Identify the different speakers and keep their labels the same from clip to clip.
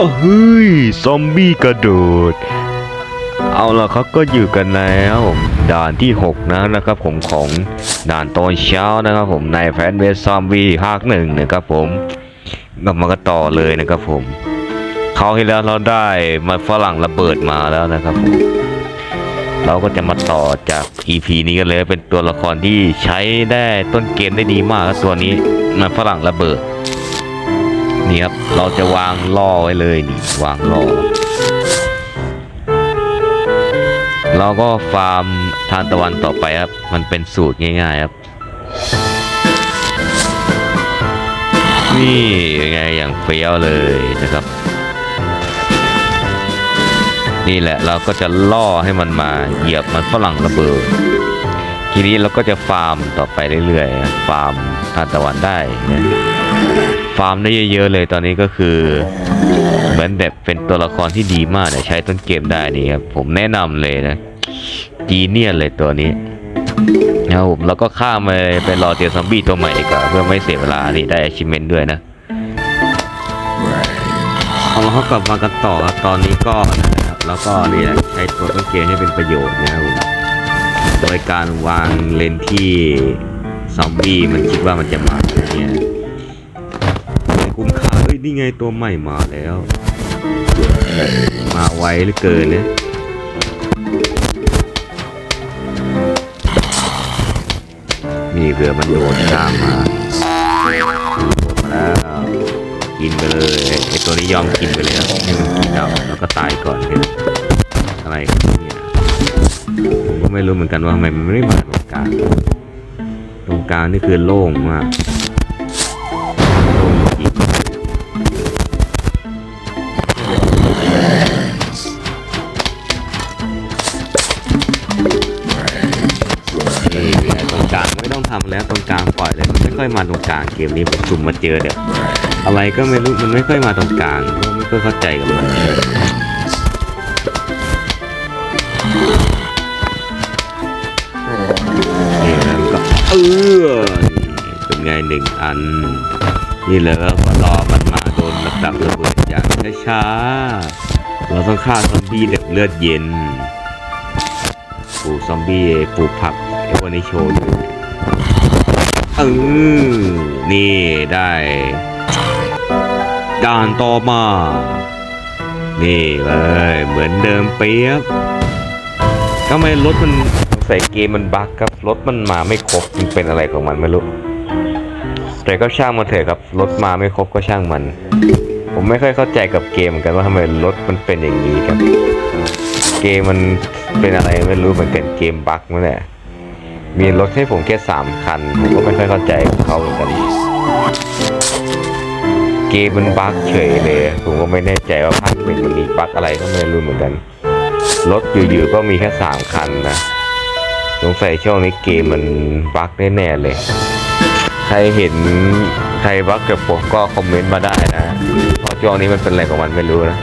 Speaker 1: อ้เฮ้ย ซอมบี้กระโดด เอาละครับก็อยู่กันแล้ว ด่านที่ 6 นะนะครับผมของด่านตอนเช้านะครับผมในแฟนเวสซอมบี้ภาคหนึ่งนะครับผมก็มากันต่อเลยนะครับผมคราวที่แล้วเราได้มาฝรั่งระเบิดมาแล้วนะครับผมเราก็จะมาต่อจาก EP นี้กันเลยเป็นตัวละครที่ใช้ได้ต้นเกมได้ดีมากตัวนี้มันฝรั่งระเบิด นี่ครับ เราจะวางล่อไว้เลยนี่วางล่อ เราก็ฟาร์มทานตะวันต่อไปครับ มันเป็นสูตรง่ายๆครับ นี่ไงอย่างเฟี้ยวเลยนะครับ นี่แหละเราก็จะล่อให้มันมาเหยียบมันฝรั่งระเบิดทีนี้เราก็จะฟาร์มต่อไปเรื่อยๆ ฟาร์มทานตะวันได้นะ ฟาร์มได้เยอะๆเลยตอนนี้ก็คือเหมือนแบบเป็นตัวละครที่ดีมากเนี่ยใช้ต้นเกมได้นี่ครับผมแนะนำเลยนะจีเนียเลยตัวนี้นะครับผมแล้วก็ข้ามไปไปรอเจอซอมบี้ตัวใหม่ดีกว่าเพื่อไม่เสียเวลานี่ได้ achievement ด้วยนะเอาเรากลับมากันต่อครับตอนนี้ก็นะครับ แล้วก็นี่แหละใช้ตัวต้นเกมให้เป็นประโยชน์นะครับผมโดยการวางเลนที่ซอมบี้มันคิดว่ามันจะมาเนี่ย คุ้มค่าเอ้ยนี่ไงตัวใหม่มาแล้ว มาไวเหลือเกินนะนี่เรือมันโดดตามมาโดดมาแล้วกินไปเลยไอ้ตัวนี้ยอมกินไปเลยครับให้มันกินเอาแล้วก็ตายก่อนเนี่ยอะไรกันเนี่ยผมก็ไม่รู้เหมือนกันว่าทำไมมันไม่มาตรงกลางตรงกลางนี่คือโล่งมาก ลางไม่ต้องทำแล้วตรงกลางปล่อยเลยมันไม่ค่อยมาตรงกลางเกมนี้ผมสุ่มมาเจอเดี๋ยวอะไรก็ไม่รู้มันไม่ค่อยมาตรงกลางก็ไม่ค่อยเข้าใจกับมันนี่แล้วก็เออเป็นไงหนึ่งอัน นี่เลยก็รอมันมาโดนระดับระเบิดอย่างช้าๆเราต้องฆ่าซอมบี้แบบเลือดเย็นปลูกซอมบี้ปลูกผักไอ้วันนี้โชว์อยู่ เออนี่ได้ ด่านต่อมา นี่เลย เหมือนเดิมเปียบทำไมรถมันใส่เกมมันบั๊กครับ รถมันมาไม่ครบมันเป็นอะไรของมันไม่รู้ แต่ก็ช่างมันเถอะครับ รถมาไม่ครบก็ช่างมัน ผมไม่ค่อยเข้าใจกับเกมเหมือนกันว่าทำไมรถมันเป็นอย่างนี้ครับ เกมมันเป็นอะไรไม่รู้เหมือนกันเกมบั๊กนั่นแหละ มีรถให้ผมแค่สามคันผมก็ไม่ค่อยเข้าใจเขาเหมือนกันเกมมันบั๊กเฉยเลย ผมก็ไม่แน่ใจว่าภาคเป็นมันมีบั๊กอะไรก็ไม่รู้เหมือนกันรถอยู่ๆก็มีแค่สามคันนะสงสัยช่วงนี้เกมมันบั๊กแน่ๆเลย ใครเห็นใครบั๊กกับผมก็คอมเมนต์มาได้นะเพราะช่วงนี้มันเป็นอะไรของมันไม่รู้นะ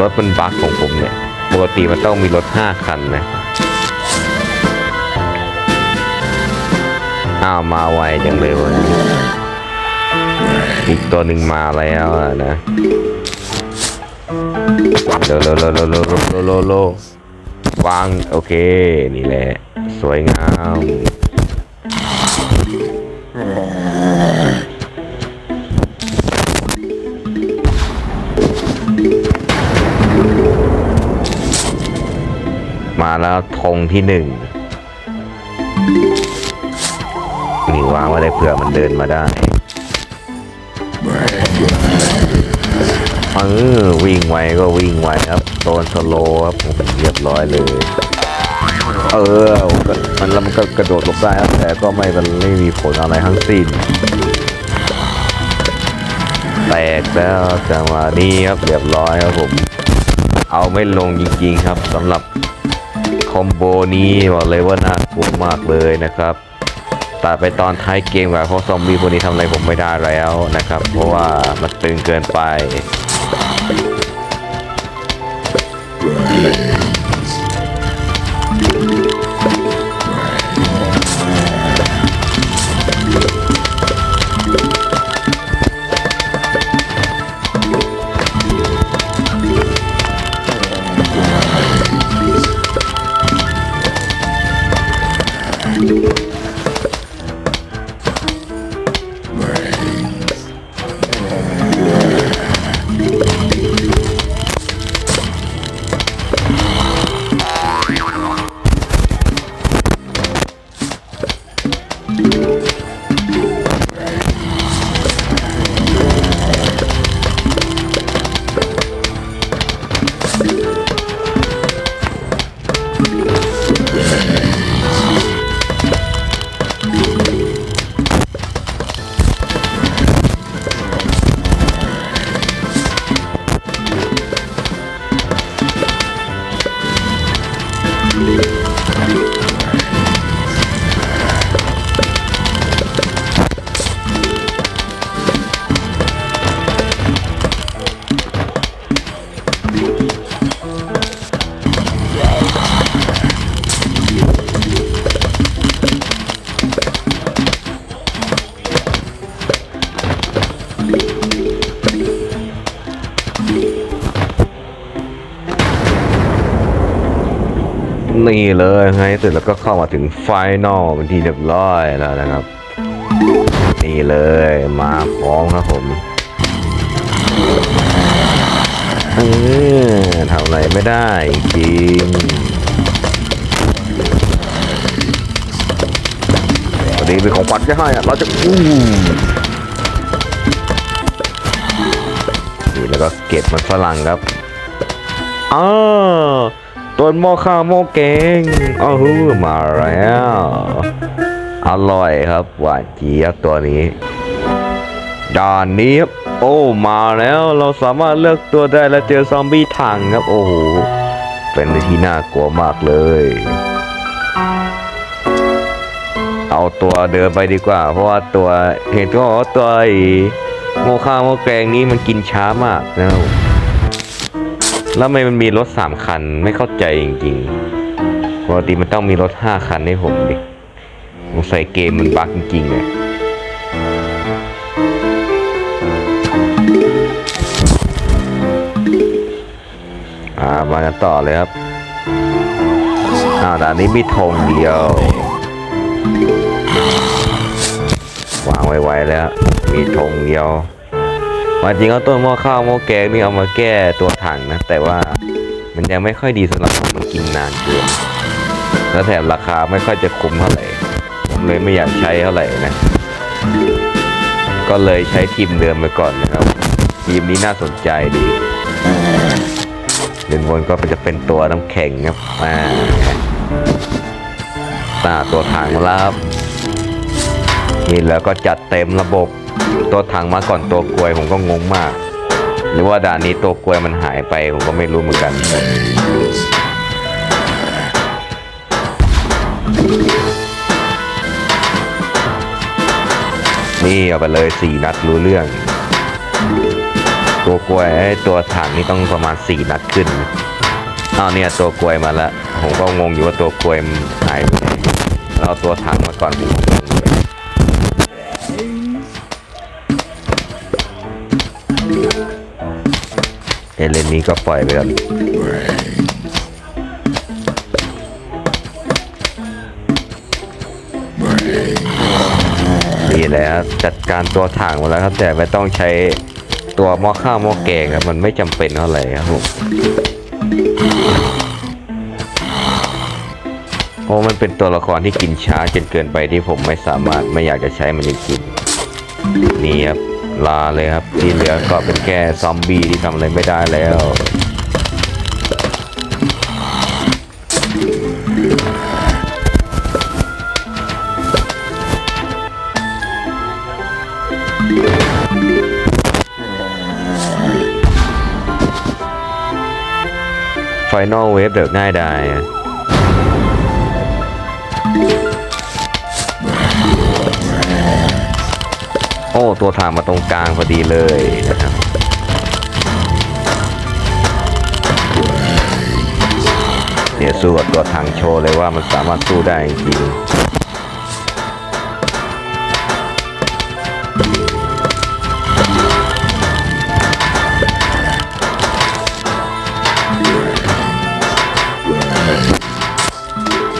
Speaker 1: รถมันบั๊กของผมเนี่ยปกติมันต้องมีรถห้าคันนะ อ้าวมาไวจังเลยวันนี้อีกตัวหนึ่งมาแล้วนะโลโลโลโลโลโลโลโลโลวางโอเค นี่แหละ สวยงามมาแล้วธงที่หนึ่ง นี่วางไว้ได้เผื่อมันเดินมาได้เออวิ่งไวก็วิ่งไวครับโดนสโลครับผมเรียบร้อยเลย เออมันแล้วมันก็กระโดดหลบได้ครับแต่ก็ไม่มันไม่มีผลอะไรทั้งสิ้นแตกแล้วจังหวะนี้ครับเรียบร้อยครับผม เอาไม่ลงจริงๆครับสำหรับคอมโบนี้บอกเลยว่าน่ากลัวมากเลยนะครับ ตัดไปตอนท้ายเกมแบบเพราะซอมบี้พวกนี้ทำอะไรผมไม่ได้แล้วนะครับ เพราะว่ามันตึงเกินไป นี่เลยไงสุดแล้วก็เข้ามาถึงไฟนอลเป็นที่เรียบร้อยแล้วนะครับ นี่เลยมาพร้อมครับผม เออทำอะไรไม่ได้จริงวันนี้เป็นของปัดจะให้อะเราจะอู้นี่แล้วก็เก็บมันฝรั่งครับอ้าต้นหม้อข้าวหม้อแกงอ้าวมาแล้วอร่อยครับหวานเจี๊ยบตัวนี้ด่านนี้ครับ อ้ มาแล้วเราสามารถเลือกตัวได้แล้วเจอซอมบี้ถังครับ โอ้โห เป็นอะไรที่น่ากลัวมากเลย เอาตัวเดินไปดีกว่า เพราะว่าตัวเห็นก็ว่าตัวไอ้โมข้าโมแกงนี้มันกินช้ามากนะครับแล้วทำไมมันมีรถสามคันไม่เข้าใจจริงๆปกติมันต้องมีรถห้าคันให้ผมดิสงสัยเกมมันบั๊กจริงๆเลย อ่ามากันต่อเลยครับอ่าด่านนี้มีธงเดียว วางไว้ๆแล้ว มีธงเดียวมาจริงเอาต้นหม้อข้าวหม้อแกงนี่เอามาแก้ตัวถังนะ แต่ว่ามันยังไม่ค่อยดีสำหรับผมมันกินนานเกินแล้วแถมราคาไม่ค่อยจะคุ้มเท่าไหร่ผมเลยไม่อยากใช้เท่าไหร่นะ ก็เลยใช้ทีมเดิมไปก่อนนะครับ ทีมนี้น่าสนใจดี เดินบนก็จะเป็นตัวน้ำแข็งครับอ่าตาตัวถังมาแล้วครับนี่แล้วก็จัดเต็มระบบ ตัวถังมาก่อนตัวกลวยผมก็งงมาก หรือว่าด่านนี้ตัวกลวยมันหายไปผมก็ไม่รู้เหมือนกันนี่เอาไปเลยสี่นัดรู้เรื่อง ตัวกลวยไอตัวถังนี่ต้องประมาณสี่นัดขึ้นอ้าวเนี่ยตัวกลวยมาแล้วผมก็งงอยู่ว่าตัวกลวยมันหายไปไหนเราเอาตัวถังมาก่อนผมเลยเอเลนนี้ก็ปล่อยไปแล้วนี่แหละครับจัดการตัวถังหมาแล้วครับแต่ไม่ต้องใช้ ตัวหม้อข้าวหม้อแกงครับมันไม่จำเป็นเท่าไหร่ครับผมเพราะมันเป็นตัวละครที่กินช้าจนเกินไปที่ผมไม่สามารถไม่อยากจะใช้มันจริงๆนี่ครับลาเลยครับที่เหลือก็เป็นแค่ซอมบี้ที่ทำอะไรไม่ได้แล้ว ไฟนอลเวฟเดือง่ายได้โอ้ ตัวถางมาตรงกลางพอดีเลยนะครับเดี๋ยวสู้กับตัวถังโชว์เลยว่ามันสามารถสู้ได้จริง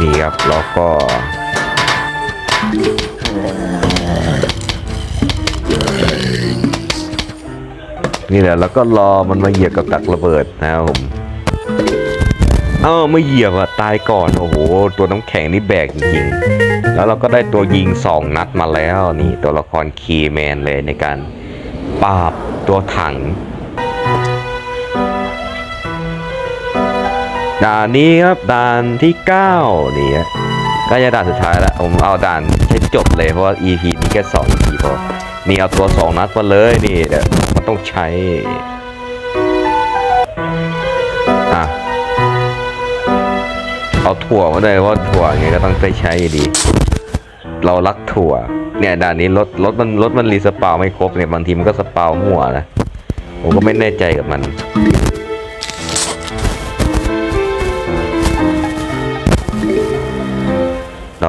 Speaker 1: นี่ครับแล้วก็นี่แหละแล้วก็รอมันมาเหยียบกับดักระเบิดนะครับผมเอ้าไม่เหยียบอะตายก่อนโอ้โหตัวน้ำแข็งนี่แบกจริงๆแล้วเราก็ได้ตัวยิงสองนัดมาแล้วนี่ตัวละครคีแมนเลยในการปราบตัวถัง ด่านนี้ครับด่านที่ 9 นี่ฮะก็จะด่านสุดท้ายแล้วผมเอาด่านให้จบเลยเพราะว่า EP นี้แค่2 EP พอนี่เอาตัว 2 นัดมาเลยนี่เดี๋ยวมันต้องใช้อะเอาถั่วมาด้วยเพราะถั่วไงก็ต้องได้ใช้อยู่ดี เรารักถั่ว เนี่ยด่านนี้รถรถมันรถมันรีสปาวไม่ครบเนี่ยบางทีมันก็สปาวมั่วนะผมก็ไม่แน่ใจกับมัน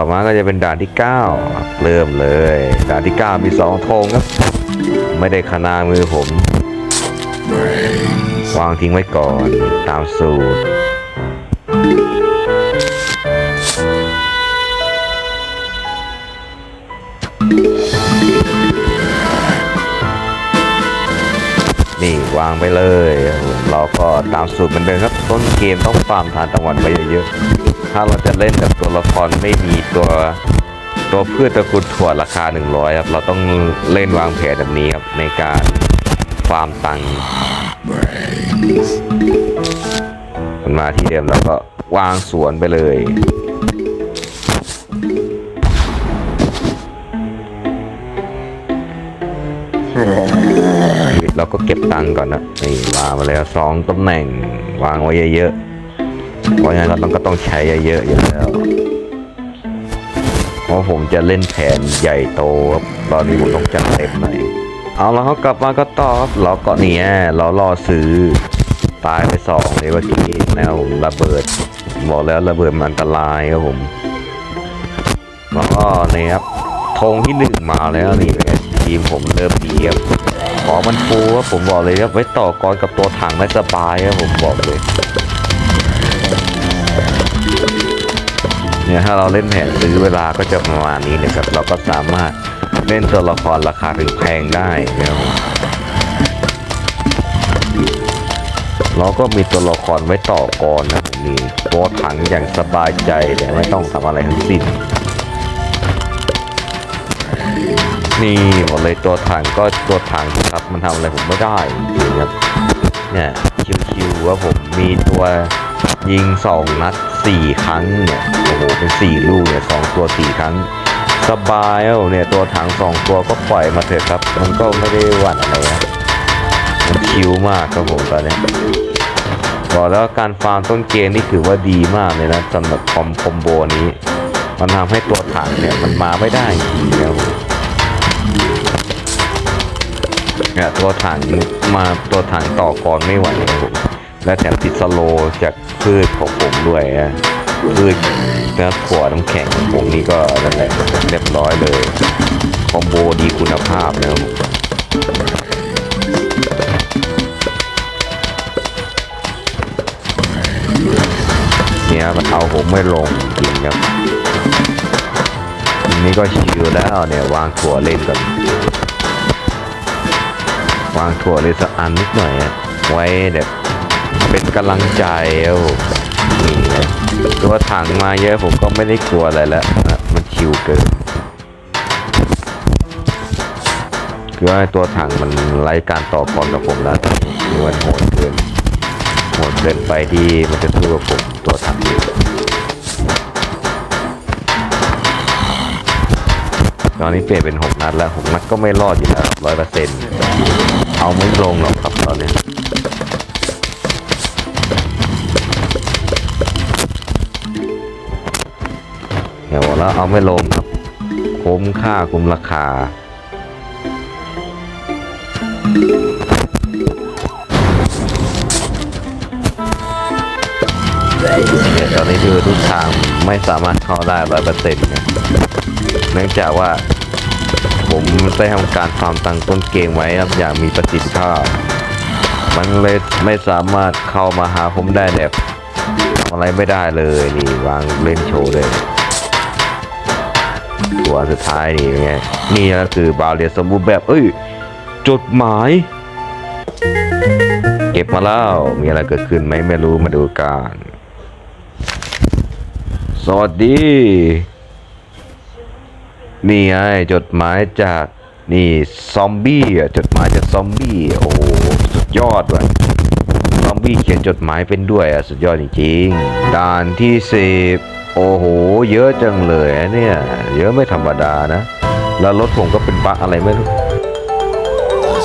Speaker 1: ต่อมาก็จะเป็นด่านที่ 9 เริ่มเลย ด่านที่ 9 มี 2 ธงครับ ไม่ได้ขนามือผม วางทิ้งไว้ก่อนตามสูตร นี่วางไปเลย เราก็ตามสูตรเหมือนเดิมครับ ต้นเกมต้องฟาร์มทานตะวันไปเยอะ ถ้าเราจะเล่นแบบตัวละครไม่มีตัวตัวพืชตระกูลถั่วราคา 100 ครับ เราต้องเล่นวางแผนแบบนี้ครับ ในการฟาร์มตังค์มันมาที่เดิมแล้วก็วางสวนไปเลย เราก็เก็บตังค์ก่อนนะนี่วางมาแล้วสองตำแหน่งวางไว้เยอะๆ เพราะงั้นเราต้องก็ต้องใช้เยอะๆอยู่แล้ว เพราะผมจะเล่นแผนใหญ่โตครับตอนนี้ผมต้องจัดเต็มหน่อยเอาแล้วเขากลับมาก็ต่อครับเราก็เนี่ยเรารอซื้อตายไปสองเลยเมื่อกี้แล้วผมระเบิด บอกแล้วระเบิดมันอันตรายครับผมแล้วก็นี่ครับธงที่หนึ่งมาแล้วนี่เป็นทีมผมเริ่มดีครับขอมันฟูครับผมบอกเลยครับไว้ต่อกรกับตัวถังได้สบายครับผมบอกเลย เนี่ยถ้าเราเล่นแผนซื้อเวลาก็จะประมาณนี้นะครับ เราก็สามารถเล่นตัวละครราคาถึงแพงได้นะครับเราก็มีตัวละครไว้ต่อกรนะผมนี่ตัวถังอย่างสบายใจแต่ไม่ต้องทำอะไรทั้งสิ้นนี่บอกเลยตัวถังก็ตัวถังครับมันทำอะไรผมไม่ได้จริงครับเนี่ยชิวๆว่าผมมีตัวยิงสองนัด สี่ครั้งเนี่ยโอ้โหเป็นสี่ลูกเนี่ยสองตัวสี่ครั้งสบายแล้วเนี่ยตัวถังสองตัวก็ปล่อยมาเถอะครับ มันก็ไม่ได้หวั่นอะไรนะมันชิวมากครับผมตอนนี้บอกแล้วการฟาร์มต้นเกมนี่ถือว่าดีมากเลยนะสำหรับคอมคอมโบนี้ มันทำให้ตัวถังเนี่ยมันมาไม่ได้จริงๆครับเนี่ยตัวถังมาตัวถังต่อกรไม่ไหวครับผมและแถมติดสโลจาก พืชของผมด้วยนะพืชเนื้อถั่วน้ำแข็งของผมนี่ก็นั่นแหละเรียบร้อยเลย คอมโบดีคุณภาพนะครับเนี่ยมันเอาผมไม่ลงจริงครับนี้ก็ชิลแล้วเนี่ยวางถั่วเล่นก่อนวางถั่วเลยสักอันนิดหน่อยอะไว้แบบ เป็นกำลังใจเอานี่นะตัวถังมาเยอะผมก็ไม่ได้กลัวอะไรแล้วนะมันชิวเกินคือว่าตัวถังมันไร้การต่อกรกับผมแล้วนี่มันโหดเกินโหดเกินไปที่มันจะสู้กับผมตัวถังอยู่ตอนนี้เปลี่ยนเป็นหกนัดแล้วหกนัดก็ไม่รอดอยู่แล้วร้อยเปอร์เซ็นต์เอาไม่ลงหรอกครับตอนนี้ ยวแล้วเอาไม่ลงครับคุ้มค่าคุ้มราคาเนี่ยตอนนี้คือทุกทางไม่สามารถเข้าได้ร้อยเปอร์เซ็นต์เนื่องจากว่าผมได้ทำการฟาร์มตังต้นเกมไว้ครับอย่างมีประสิทธิภาพ มันเลยไม่สามารถเข้ามาหาผมได้แบบอะไรไม่ได้เลยนี่วางเล่นโชว์เลย ตัวสุดท้ายนี่ไงนี่ก็คือบาเรียสมบูรณ์แบบเอ้ยจดหมาย เก็บมาแล้วมีอะไรเกิดขึ้นไหมไม่รู้มาดูกันสวัสดีนี่ไงจดหมายจากนี่ซอมบี้อะจดหมายจากซอมบี้โอ้สุดยอดว่ะซอมบี้เขียนจดหมายเป็นด้วยอะสุดยอดจริงๆด่านที่สิบ โอ้โห เยอะจังเลยเนี่ย เยอะไม่ธรรมดานะ แล้วรถผมก็เป็นบั๊กอะไรไม่รู้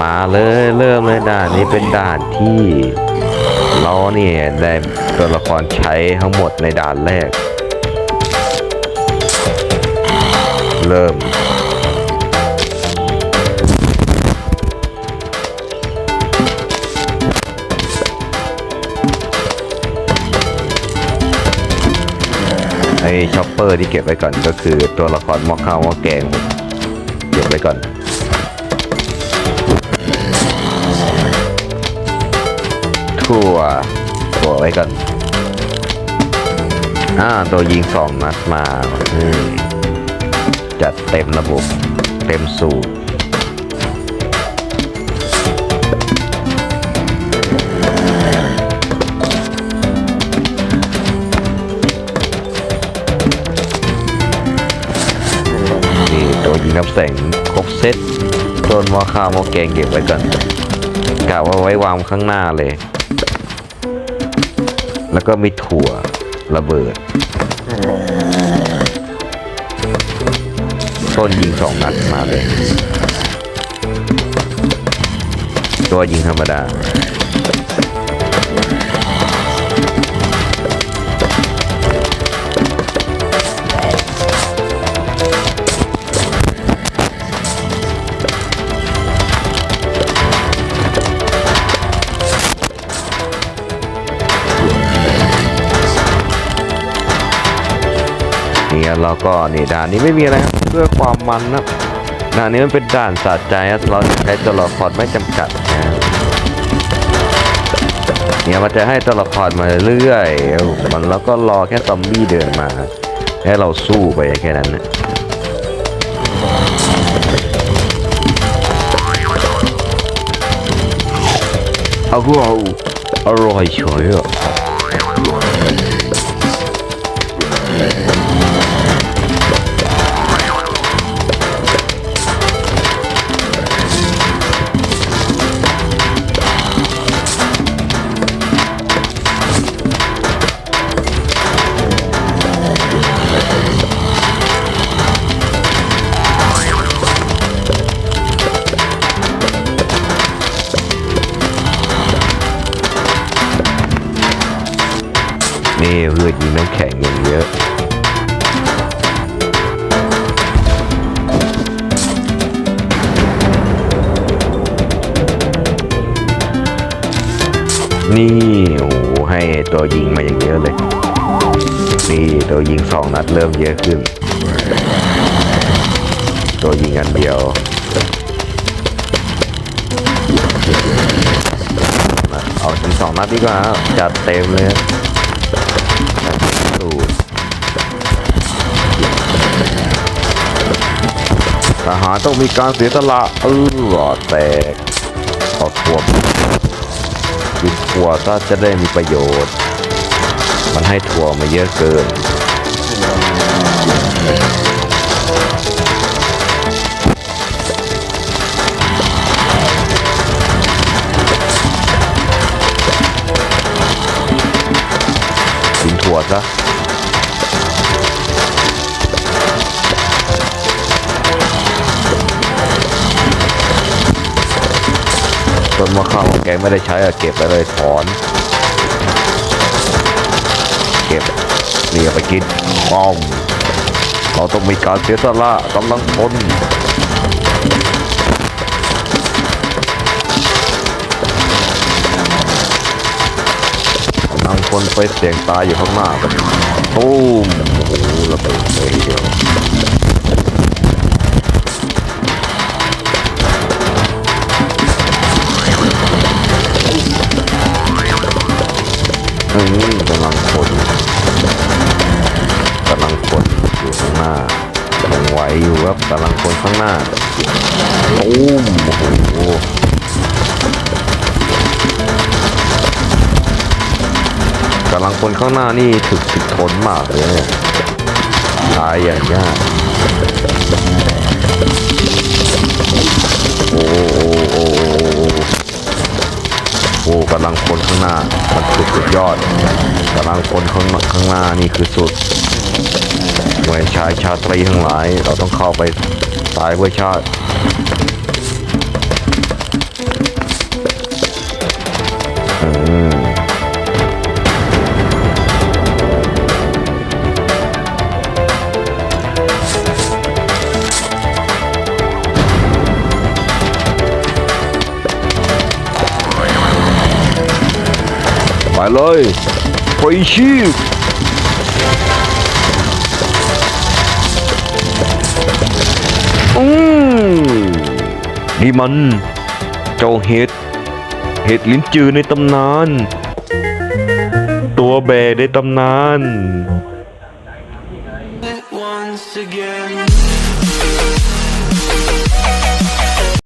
Speaker 1: มาเลยเริ่มเลยด่านนี้เป็นด่านที่เราเนี่ยได้ตัวละครใช้ทั้งหมดในด่านแรก เริ่ม ไอ้ช็อปเปอร์ที่เก็บไว้ก่อนก็คือตัวละครหมอข้าวหมอแกงเก็บไว้ก่อนทั่วตัวไว้ก่อนอ่าตัวยิงสองนัดมาจัดเต็มระบบ เต็มสูต น้ำแสงครบเซ็ตต้นหม้อข้าวหม้อแกงเก็บไว้ก่อนกะว่าไว้วางข้างหน้าเลย แล้วก็มีถั่วระเบิดต้นยิงสองนัดมาเลย ตัวยิงธรรมดา นี่เราก็นี่ด่านนี้ไม่มีอะไรครับเพื่อความมันนะด่านนี้มันเป็นด่านสะใจครับเราใช้ตัวละครไม่จำกัดนะเนี่ยมันจะให้ตัวละครมาเรื่อยมันแล้วก็รอแค่ซอมบี้เดินมาให้เราสู้ไปแค่นั้นนะเอาก็เอาอร่อยเฉยอะ นี่เพื่อยิงน้ำแข็งอย่างเยอะนี่โอ้โหให้ตัวยิงมาอย่างเยอะเลย นี่ตัวยิงสองนัดเริ่มเยอะขึ้น ตัวยิงอันเดียวเอาถึงสองนัดดีกว่า จัดเต็มเลย ทหารต้องมีการเสียสละเออหลอดแตกขอขวบกินถั่วก็จะได้มีประโยชน์ มันให้ถั่วมาเยอะเกิน กินถั่วซะ ต้นมะข้าวแกงไม่ได้ใช้อะเก็บไปเลยถอน เก็บเรียไปกินอ้อมเราต้องมีการเสียสละกำลังพลกำลังพลไปเสี่ยงตายอยู่ข้างหน้ากันตูมโอ้โหระเบิดเลยเดียว อืมกำลังพลกำลังพลอยู่ข้างหน้ายังไหวอยู่ครับกำลังพลข้างหน้าตูมโอ้โหกำลังคนข้างหน้านี่ถึกถึกทนมากเลยเนี่ยตายอย่างยากโอ้โอ้โอ้ โอ้กำลังคนข้างหน้า มันสุดสุดยอดกำลังคนข้างข้างหน้านี่คือสุดหน่วยชายชาตรีทั้งหลาย เราต้องเข้าไปตายเพื่อชาติอืม เลยไปชีพอืมนี่มัน เจ้าเห็ด เห็ดลิ้นจือในตำนาน ตัวแบในตำนาน